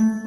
Mm-hmm.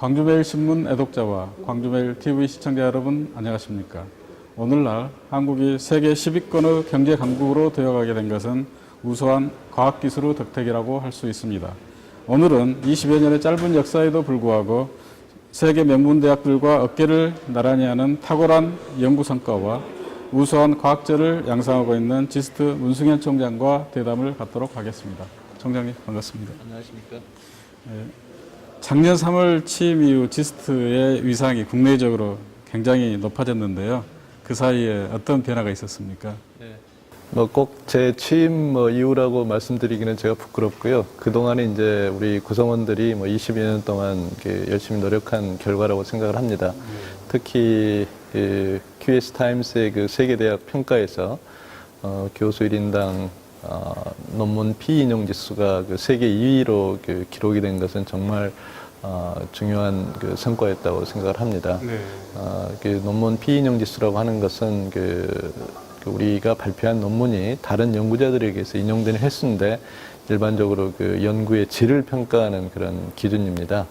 광주매일신문 애독자와 광주매일 TV 시청자 여러분 안녕하십니까? 오늘날 한국이 세계 10위권의 경제 강국으로 되어가게 된 것은 우수한 과학기술의 덕택이라고 할 수 있습니다. 오늘은 20여 년의 짧은 역사에도 불구하고 세계 명문대학들과 어깨를 나란히 하는 탁월한 연구 성과와 우수한 과학자를 양성하고 있는 지스트 문승현 총장과 대담을 갖도록 하겠습니다. 총장님 반갑습니다. 안녕하십니까? 작년 3월 취임 이후 지스트의 위상이 국내적으로 굉장히 높아졌는데요. 그 사이에 어떤 변화가 있었습니까? 뭐꼭 제 취임 뭐 이후라고 말씀드리기는 제가 부끄럽고요. 그 동안에 이제 우리 구성원들이 뭐 20여 년 동안 열심히 노력한 결과라고 생각을 합니다. 특히 그 QS 타임스의 그 세계 대학 평가에서 어, 교수 1인당 어, 논문 피 인용 지수가 그 세계 2위로 그 기록이 된 것은 정말 어, 중요한 그 성과였다고 생각을 합니다. 어, 그 논문 피 인용 지수라고 하는 것은 그, 그 우리가 발표한 논문이 다른 연구자들에게서 인용되는 횟수인데 일반적으로 그 연구의 질을 평가하는 그런 기준입니다.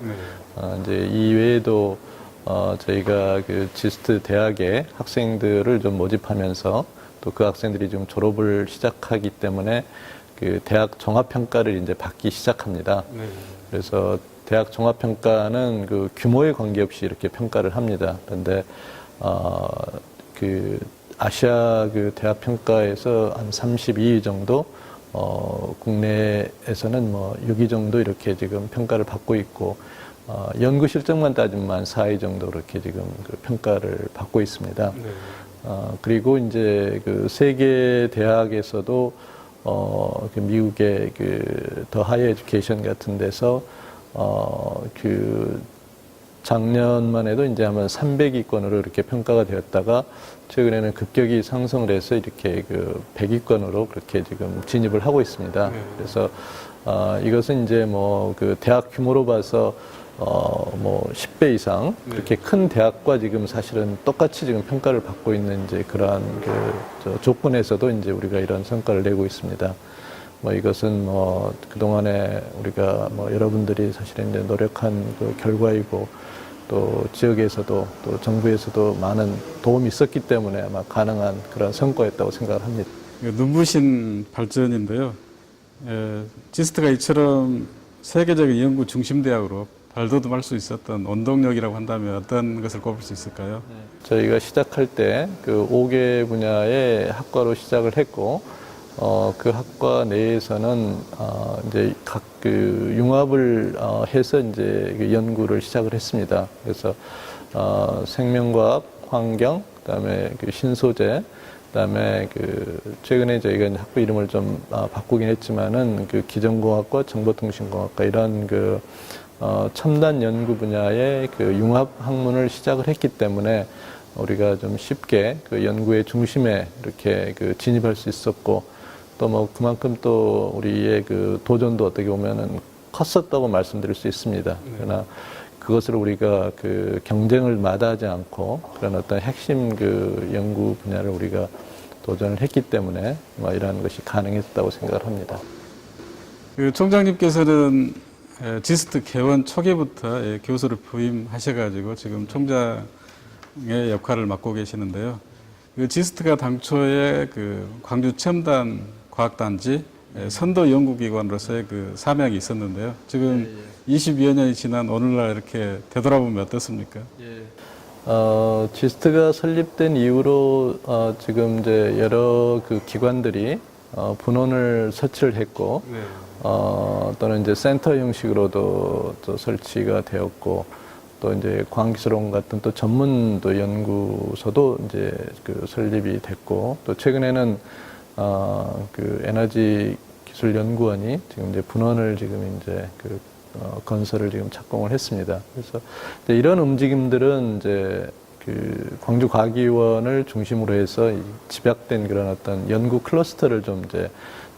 어, 이제 이 외에도 어, 저희가 그 지스트 대학의 학생들을 좀 모집하면서 또 그 학생들이 지금 졸업을 시작하기 때문에 그 대학 종합평가를 이제 받기 시작합니다. 그래서 대학 종합평가는 그 규모에 관계없이 이렇게 평가를 합니다. 그런데 어 그 아시아 그 대학 평가에서 한 32위 정도 어 국내에서는 뭐 6위 정도 이렇게 지금 평가를 받고 있고 어 연구 실적만 따지면 한 4위 정도 이렇게 지금 그 평가를 받고 있습니다. 어, 그리고 이제 그 세계 대학에서도 어, 그 미국의 그더 하이 에듀케이션 같은 데서 어, 그 작년만 해도 이제 아마 300위권으로 이렇게 평가가 되었다가 최근에는 급격히 상승을 해서 이렇게 그 100위권으로 그렇게 지금 진입을 하고 있습니다. 그래서 어, 이것은 이제 뭐 그 대학 규모로 봐서 어, 뭐 10배 이상 그렇게 큰 대학과 지금 사실은 똑같이 지금 평가를 받고 있는 이제 그러한 그저 조건에서도 이제 우리가 이런 성과를 내고 있습니다. 뭐 이것은 뭐 그동안에 우리가 뭐 여러분들이 사실은 이제 노력한 그 결과이고 또 지역에서도 또 정부에서도 많은 도움이 있었기 때문에 아마 가능한 그런 성과였다고 생각을 합니다. 눈부신 발전인데요. 에, 지스트가 이처럼 세계적인 연구 중심 대학으로 발돋움할 수 있었던 원동력이라고 한다면 어떤 것을 꼽을 수 있을까요? 저희가 시작할 때 그 5개 분야의 학과로 시작을 했고 어, 그 학과 내에서는 어, 이제 각 그 융합을 어, 해서 이제 그 연구를 시작을 했습니다. 그래서 어, 생명과학, 환경, 그다음에 그 신소재, 그다음에 그 최근에 저희가 학부 이름을 좀 아, 바꾸긴 했지만은 그 기전공학과 정보통신공학과 이런 그 어, 첨단 연구 분야의 그 융합 학문을 시작을 했기 때문에 우리가 좀 쉽게 그 연구의 중심에 이렇게 그 진입할 수 있었고 또 뭐 그만큼 또 우리의 그 도전도 어떻게 보면은 컸었다고 말씀드릴 수 있습니다. 그러나 그것을 우리가 그 경쟁을 마다하지 않고 그런 어떤 핵심 그 연구 분야를 우리가 도전을 했기 때문에 뭐 이러한 것이 가능했다고 생각을 합니다. 그 총장님께서는 에, 지스트 개원 초기부터 예, 교수를 부임하셔가지고 지금 총장의 역할을 맡고 계시는데요. 그 지스트가 당초에 그 광주 첨단 과학단지 예, 선도 연구기관으로서의 그 사명이 있었는데요. 지금 22여 년이 지난 오늘날 이렇게 되돌아보면 어떻습니까? 어, 지스트가 설립된 이후로 어, 지금 이제 여러 그 기관들이 어, 분원을 설치를 했고 어, 또는 이제 센터 형식으로도 또 설치가 되었고 또 이제 광기술원 같은 또 전문 또 연구소도 이제 그 설립이 됐고 또 최근에는 어, 그 에너지 기술 연구원이 지금 이제 분원을 지금 이제 그 어, 건설을 지금 착공을 했습니다. 그래서 이런 움직임들은 이제 그 광주과기원을 중심으로 해서 이 집약된 그런 어떤 연구 클러스터를 좀 이제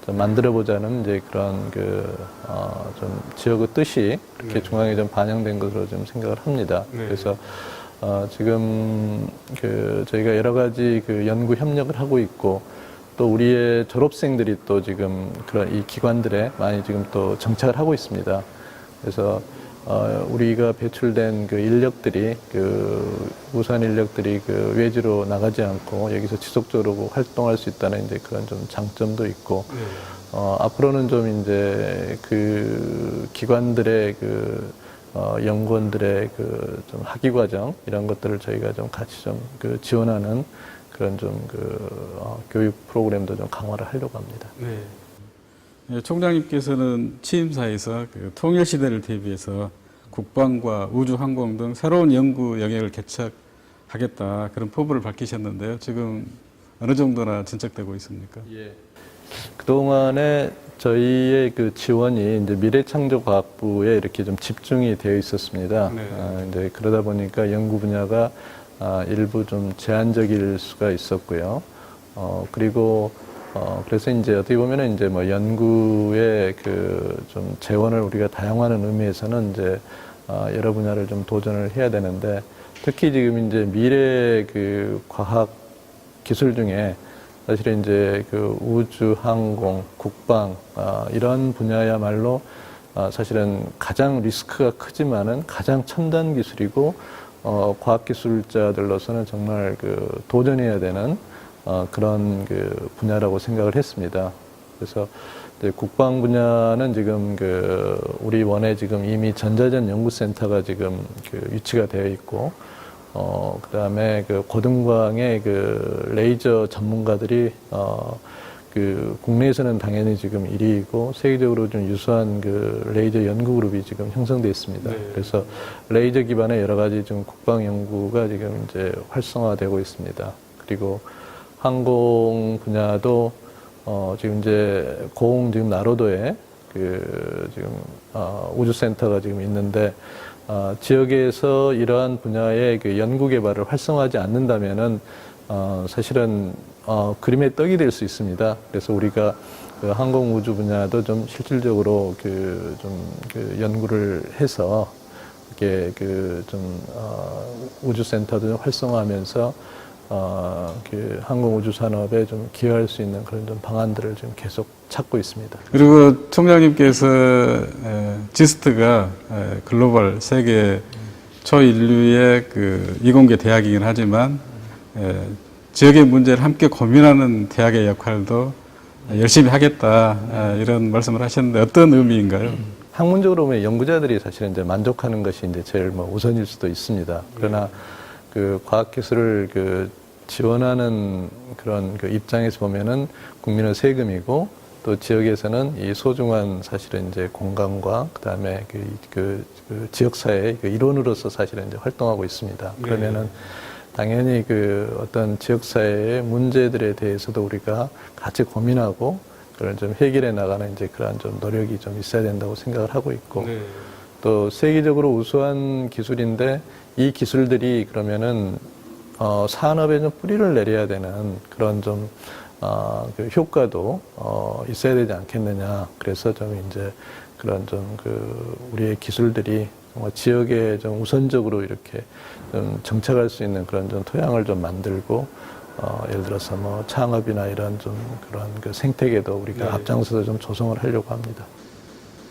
좀 만들어보자는 이제 그런 그, 어, 좀 지역의 뜻이 이렇게 네. 중앙에 좀 반영된 것으로 좀 생각을 합니다. 네. 그래서 어, 지금 그 저희가 여러 가지 그 연구 협력을 하고 있고 또 우리의 졸업생들이 또 지금 그런 이 기관들에 많이 지금 또 정착을 하고 있습니다. 그래서 어, 우리가 배출된 그 인력들이 그 우수한 인력들이 그 외지로 나가지 않고 여기서 지속적으로 활동할 수 있다는 이제 그런 좀 장점도 있고 네. 어, 앞으로는 좀 이제 그 기관들의 그 어, 연구원들의 그 좀 학위 과정 이런 것들을 저희가 좀 같이 좀 그 지원하는 그런 좀 그 어, 교육 프로그램도 좀 강화를 하려고 합니다. 네. 예, 총장님께서는 취임사에서 그 통일 시대를 대비해서 국방과 우주 항공 등 새로운 연구 영역을 개척하겠다 그런 포부를 밝히셨는데요. 지금 어느 정도나 진척되고 있습니까? 그동안에 저희의 그 지원이 이제 미래창조과학부에 이렇게 좀 집중이 되어 있었습니다. 네. 아, 이제 그러다 보니까 연구 분야가 아, 일부 좀 제한적일 수가 있었고요. 어, 그리고 어, 그래서 이제 어떻게 보면은 이제 뭐 연구의 그 좀 재원을 우리가 다양화하는 의미에서는 이제 아, 여러 분야를 좀 도전을 해야 되는데 특히 지금 이제 미래 그 과학 기술 중에 사실은 이제 그 우주, 항공, 국방 아, 이런 분야야말로 아, 사실은 가장 리스크가 크지만은 가장 첨단 기술이고 어, 과학 기술자들로서는 정말 그 도전해야 되는 어, 그런 그 분야라고 생각을 했습니다. 그래서 이제 국방 분야는 지금 그 우리 원에 지금 이미 전자전 연구센터가 지금 그 위치가 되어 있고 어, 그 다음에 그 고등광의 그 레이저 전문가들이, 어, 그 국내에서는 당연히 지금 1위이고 세계적으로 좀 유수한 그 레이저 연구 그룹이 지금 형성되어 있습니다. 네. 그래서 레이저 기반의 여러 가지 좀 국방 연구가 지금 이제 활성화되고 있습니다. 그리고 항공 분야도 어, 지금 이제 고흥 지금 나로도에 그 지금 어, 우주센터가 지금 있는데 어, 지역에서 이러한 분야의 그 연구 개발을 활성화하지 않는다면은 어, 사실은 어, 그림의 떡이 될 수 있습니다. 그래서 우리가 그 항공 우주 분야도 좀 실질적으로 그 좀 그 연구를 해서 이렇게 그 좀 어, 우주센터도 좀 활성화하면서 어, 그 항공 우주 산업에 좀 기여할 수 있는 그런 좀 방안들을 지금 계속 찾고 있습니다. 그리고 총장님께서 에, 지스트가 에, 글로벌 세계 초인류의 그 이공계 대학이긴 하지만 에, 지역의 문제를 함께 고민하는 대학의 역할도 열심히 하겠다 에, 이런 말씀을 하셨는데 어떤 의미인가요? 학문적으로 보면 연구자들이 사실은 이제 만족하는 것이 이제 제일 뭐 우선일 수도 있습니다. 그러나 그 과학기술을 그 지원하는 그런 그 입장에서 보면은 국민의 세금이고 또 지역에서는 이 소중한 사실은 이제 공간과 그다음에 그, 그, 그 지역사회의 그 일원으로서 사실은 이제 활동하고 있습니다. 네. 그러면은 당연히 그 어떤 지역사회의 문제들에 대해서도 우리가 같이 고민하고 그걸 좀 해결해 나가는 이제 그러한 좀 노력이 좀 있어야 된다고 생각을 하고 있고 네. 또 세계적으로 우수한 기술인데 이 기술들이 그러면은 어, 산업에 좀 뿌리를 내려야 되는 그런 좀 어, 그 효과도 어, 있어야 되지 않겠느냐. 그래서 좀 이제 그런 좀 그 우리의 기술들이 정말 지역에 좀 우선적으로 이렇게 좀 정착할 수 있는 그런 좀 토양을 좀 만들고 어, 예를 들어서 뭐 창업이나 이런 좀 그런 그 생태계도 우리가 네. 앞장서서 좀 조성을 하려고 합니다.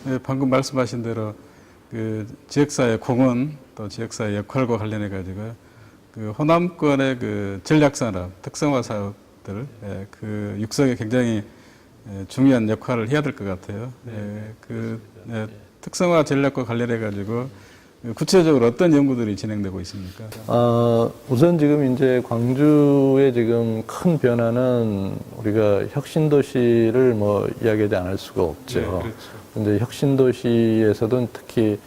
네, 방금 말씀하신 대로 그 지역사회 공헌 또 지역사회 역할과 관련해 가지고 그 호남권의 그 전략산업 특성화 사업들 예, 그 육성에 굉장히 예, 중요한 역할을 해야 될 것 같아요. 예, 그 예, 특성화 전략과 관련해 가지고 구체적으로 어떤 연구들이 진행되고 있습니까? 어, 우선 지금 이제 광주의 지금 큰 변화는 우리가 혁신도시를 뭐 이야기하지 않을 수가 없죠. 네, 그렇죠. 근데 혁신도시에서도 특히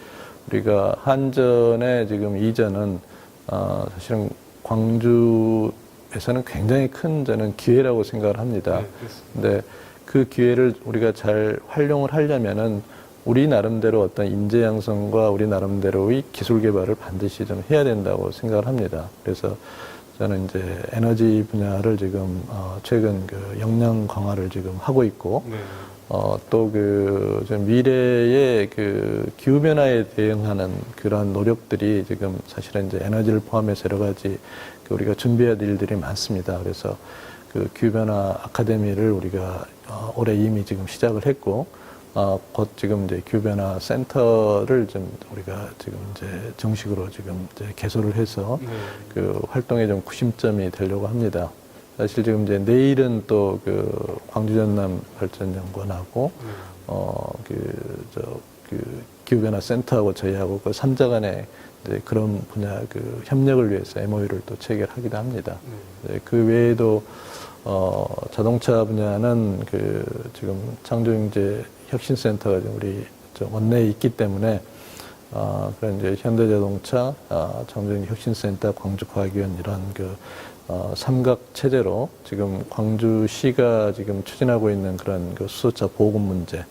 우리가 한전의 지금 이전은 어, 사실은 광주에서는 굉장히 큰 저는 기회라고 생각을 합니다. 네. 근데 그 기회를 우리가 잘 활용을 하려면은 우리 나름대로 어떤 인재 양성과 우리 나름대로의 기술 개발을 반드시 좀 해야 된다고 생각을 합니다. 그래서 저는 이제 에너지 분야를 지금 어, 최근 그 역량 강화를 지금 하고 있고 네. 어, 또 그, 좀 미래의 그 기후 변화에 대응하는 그런 노력들이 지금 사실은 이제 에너지를 포함해서 여러 가지 그 우리가 준비해야 될 일들이 많습니다. 그래서 그 기후 변화 아카데미를 우리가 어, 올해 이미 지금 시작을 했고, 어, 곧 지금 이제 기후 변화 센터를 좀 우리가 지금 이제 정식으로 지금 이제 개소를 해서 네. 그 활동의 좀 구심점이 되려고 합니다. 사실 지금 이제 내일은 또 그 광주 전남 발전 연구원하고 네. 어그 저그 기후변화 센터하고 저희하고 그 삼자 간에 이제 그런 분야 그 협력을 위해서 MOU를 또 체결하기도 합니다. 네. 네, 그 외에도 어 자동차 분야는 그 지금 창조경제 혁신센터가 지금 우리 저 원내에 있기 때문에 아 그런 이제 현대자동차, 아, 창조경제 혁신센터, 광주과학위원 이런 그 어, 삼각 체제로 지금 광주시가 지금 추진하고 있는 그런 그 수소차 보급 문제,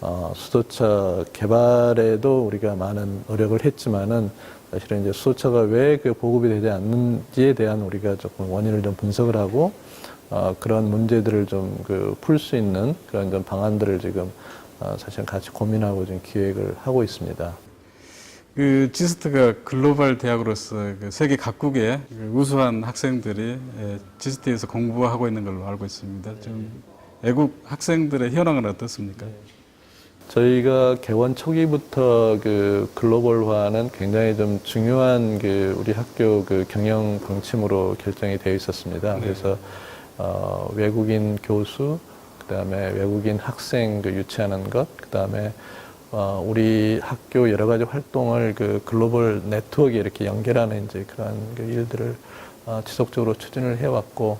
어, 수소차 개발에도 우리가 많은 노력을 했지만은 사실은 이제 수소차가 왜 그 보급이 되지 않는지에 대한 우리가 조금 원인을 좀 분석을 하고 어, 그런 문제들을 좀 그 풀 수 있는 그런 좀 방안들을 지금 어, 사실 같이 고민하고 지금 기획을 하고 있습니다. 그 지스트가 글로벌 대학으로서 그 세계 각국의 그 우수한 학생들이 예, 지스트에서 공부하고 있는 걸로 알고 있습니다. 지금 외국 학생들의 현황은 어떻습니까? 저희가 개원 초기부터 그 글로벌화는 굉장히 좀 중요한 그 우리 학교 그 경영 방침으로 결정이 되어 있었습니다. 네. 그래서 어, 외국인 교수, 그 다음에 외국인 학생 그 유치하는 것, 그 다음에 어, 우리 학교 여러 가지 활동을 그 글로벌 네트워크에 이렇게 연결하는 이제 그런 그 일들을 어, 지속적으로 추진을 해왔고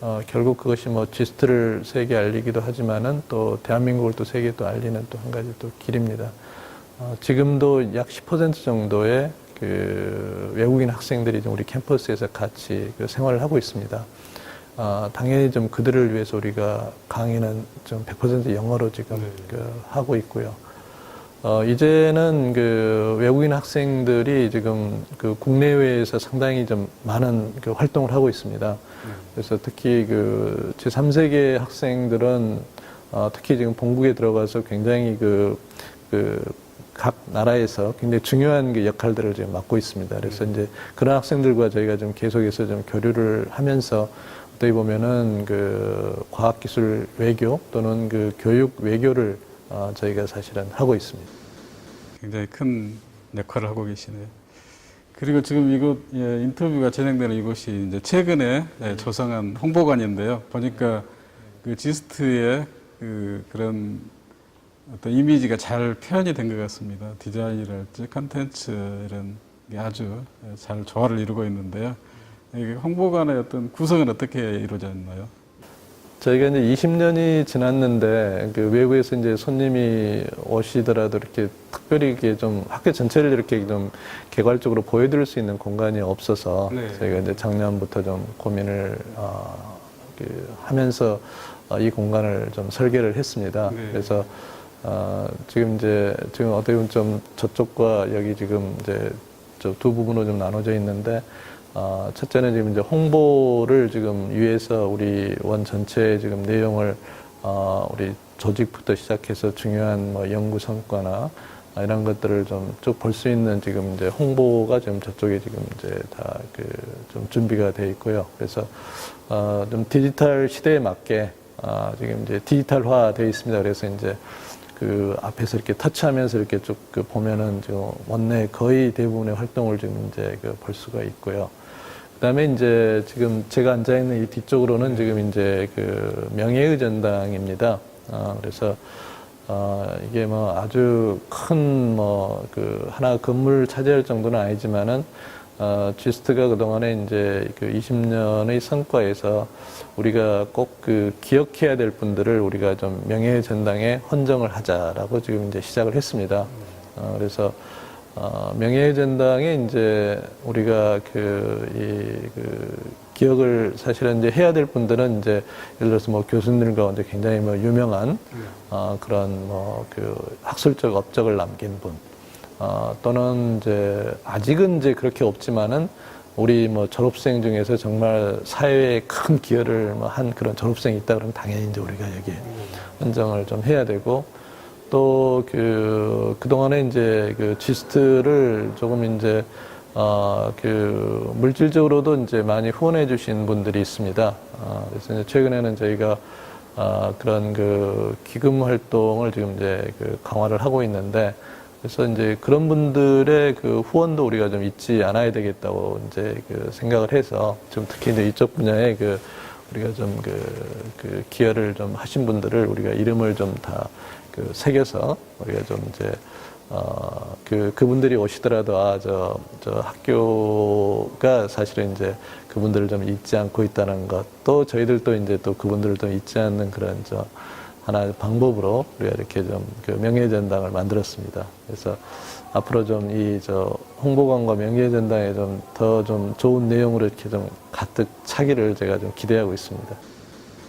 어, 결국 그것이 뭐 지스트를 세계에 알리기도 하지만은 또 대한민국을 또 세계에 또 알리는 또 한 가지 또 길입니다. 어, 지금도 약 10% 정도의 그 외국인 학생들이 좀 우리 캠퍼스에서 같이 그 생활을 하고 있습니다. 아, 당연히 좀 그들을 위해서 우리가 강의는 좀 100% 영어로 지금 네. 그 하고 있고요. 어, 이제는 그 외국인 학생들이 지금 그 국내외에서 상당히 좀 많은 그 활동을 하고 있습니다. 그래서 특히 그 제3세계 학생들은 어, 특히 지금 본국에 들어가서 굉장히 그, 그, 각 나라에서 굉장히 중요한 그 역할들을 지금 맡고 있습니다. 그래서 이제 그런 학생들과 저희가 좀 계속해서 좀 교류를 하면서 어떻게 보면은 그 과학기술 외교 또는 그 교육 외교를 어, 저희가 사실은 하고 있습니다. 굉장히 큰 역할을 하고 계시네요. 그리고 지금 이곳 예, 인터뷰가 진행되는 이곳이 이제 최근에 예, 조성한 홍보관인데요. 보니까 그 지스트의 그 그런 어떤 이미지가 잘 표현이 된 것 같습니다. 디자인이랄지 컨텐츠 이런 게 아주 예, 잘 조화를 이루고 있는데요. 이 홍보관의 어떤 구성은 어떻게 이루어졌나요? 저희가 이제 20년이 지났는데 그 외국에서 이제 손님이 오시더라도 이렇게 특별히 이렇게 좀 학교 전체를 이렇게 좀 개괄적으로 보여드릴 수 있는 공간이 없어서 네. 저희가 이제 작년부터 좀 고민을 어, 그 하면서 어, 이 공간을 좀 설계를 했습니다. 네. 그래서 어, 지금 이제 지금 어떻게 보면 좀 저쪽과 여기 지금 이제 저두 부분으로 좀 나눠져 있는데 어, 첫째는 지금 이제 홍보를 지금 위해서 우리 원 전체의 지금 내용을 어, 우리 조직부터 시작해서 중요한 뭐 연구 성과나 아, 이런 것들을 좀 쭉 볼 수 있는 지금 이제 홍보가 지금 저쪽에 지금 이제 다 그 좀 준비가 돼 있고요. 그래서 어, 좀 디지털 시대에 맞게 아, 지금 이제 디지털화 되어 있습니다. 그래서 이제 그 앞에서 이렇게 터치하면서 이렇게 쭉 그 보면은 지금 원내 거의 대부분의 활동을 지금 이제 그 볼 수가 있고요. 그다음에 이제 지금 제가 앉아 있는 이 뒤쪽으로는 지금 이제 그 명예의 전당입니다. 아, 그래서 어, 이게 뭐 아주 큰 뭐 그 하나 건물 차지할 정도는 아니지만은 어, 지스트가 그동안에 이제 그 20년의 성과에서 우리가 꼭 그 기억해야 될 분들을 우리가 좀 명예의 전당에 헌정을 하자라고 지금 이제 시작을 했습니다. 어, 그래서 어, 명예전당에 이제 우리가 그, 이, 그, 기억을 사실은 이제 해야 될 분들은 이제 예를 들어서 뭐 교수님 가운데 굉장히 뭐 유명한 어, 그런 뭐 그 학술적 업적을 남긴 분, 어, 또는 이제 아직은 이제 그렇게 없지만은 우리 뭐 졸업생 중에서 정말 사회에 큰 기여를 뭐 한 그런 졸업생이 있다 그러면 당연히 이제 우리가 여기에 선정을 좀 해야 되고 또 그 그동안에 이제 그 지스트를 조금 이제 어 그 물질적으로도 이제 많이 후원해 주신 분들이 있습니다. 어, 그래서 이제 최근에는 저희가 어, 그런 그 기금 활동을 지금 이제 그 강화를 하고 있는데 그래서 이제 그런 분들의 그 후원도 우리가 좀 잊지 않아야 되겠다고 이제 그 생각을 해서 좀 특히 이제 이쪽 분야에 그 우리가 좀그 그 기여를 좀 하신 분들을 우리가 이름을 좀다 그 새겨서 우리가 좀 이제 어 그 그분들이 오시더라도 아 저 저 학교가 사실은 이제 그분들을 좀 잊지 않고 있다는 것 또 저희들도 이제 또 그분들을 좀 잊지 않는 그런 저 하나의 방법으로 우리가 이렇게 좀 그 명예전당을 만들었습니다. 그래서 앞으로 좀 이 저 홍보관과 명예전당에 좀 더좀 좋은 내용으로 이렇게 좀 가득 차기를 제가 좀 기대하고 있습니다.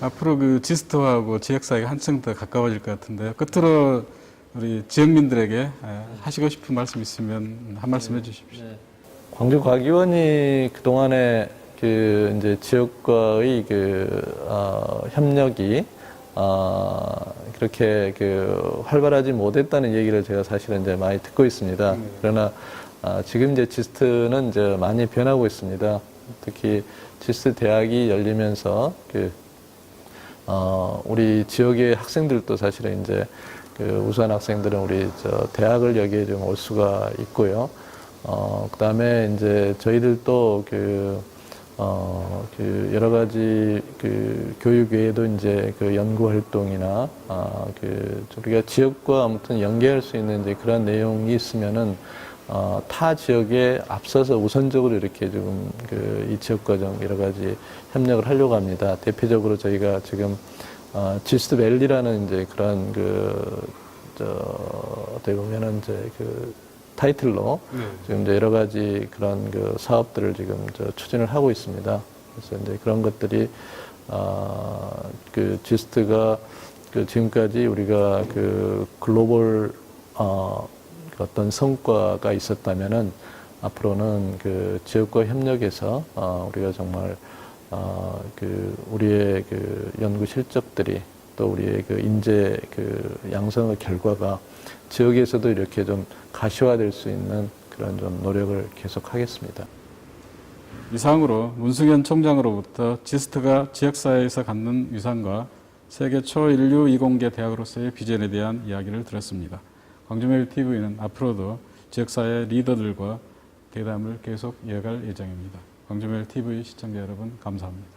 앞으로 그 지스트하고 지역사회가 한층 더 가까워질 것 같은데요. 끝으로 우리 지역민들에게 에, 하시고 싶은 말씀 있으면 한 말씀 해주십시오. 광주과기원이 그동안에 그 이제 지역과의 그 어, 협력이 어, 그렇게 그 활발하지 못했다는 얘기를 제가 사실은 이제 많이 듣고 있습니다. 그러나 아, 지금 이제 지스트는 이제 많이 변하고 있습니다. 특히 지스트 대학이 열리면서 그 어, 우리 지역의 학생들도 사실은 이제 그 우수한 학생들은 우리 저 대학을 여기에 좀 올 수가 있고요. 어, 그 다음에 이제 저희들도 그, 어, 그 여러 가지 그 교육 외에도 이제 그 연구 활동이나, 아, 그 우리가 지역과 아무튼 연계할 수 있는 이제 그런 내용이 있으면은 어, 타 지역에 앞서서 우선적으로 이렇게 지금 그 이 지역과 좀 여러 가지 협력을 하려고 합니다. 대표적으로 저희가 지금 어, 지스트 밸리라는 이제 그런 그, 저, 어떻게 보면은 이제 그 타이틀로 지금 이제 여러 가지 그런 그 사업들을 지금 저 추진을 하고 있습니다. 그래서 이제 그런 것들이, 아, 그 지스트가 그 지금까지 우리가 그 글로벌, 어, 그 어떤 성과가 있었다면은 앞으로는 그 지역과 협력해서 어, 우리가 정말 어, 그 우리의 그 연구 실적들이 또 우리의 그 인재 그 양성의 결과가 지역에서도 이렇게 좀 가시화될 수 있는 그런 좀 노력을 계속하겠습니다. 이상으로 문승현 총장으로부터 지스트가 지역사회에서 갖는 위상과 세계 초인류 이공계 대학으로서의 비전에 대한 이야기를 들었습니다. 광주매일 TV는 앞으로도 지역사회 리더들과 대담을 계속 이어갈 예정입니다. 광주매일 TV 시청자 여러분 감사합니다.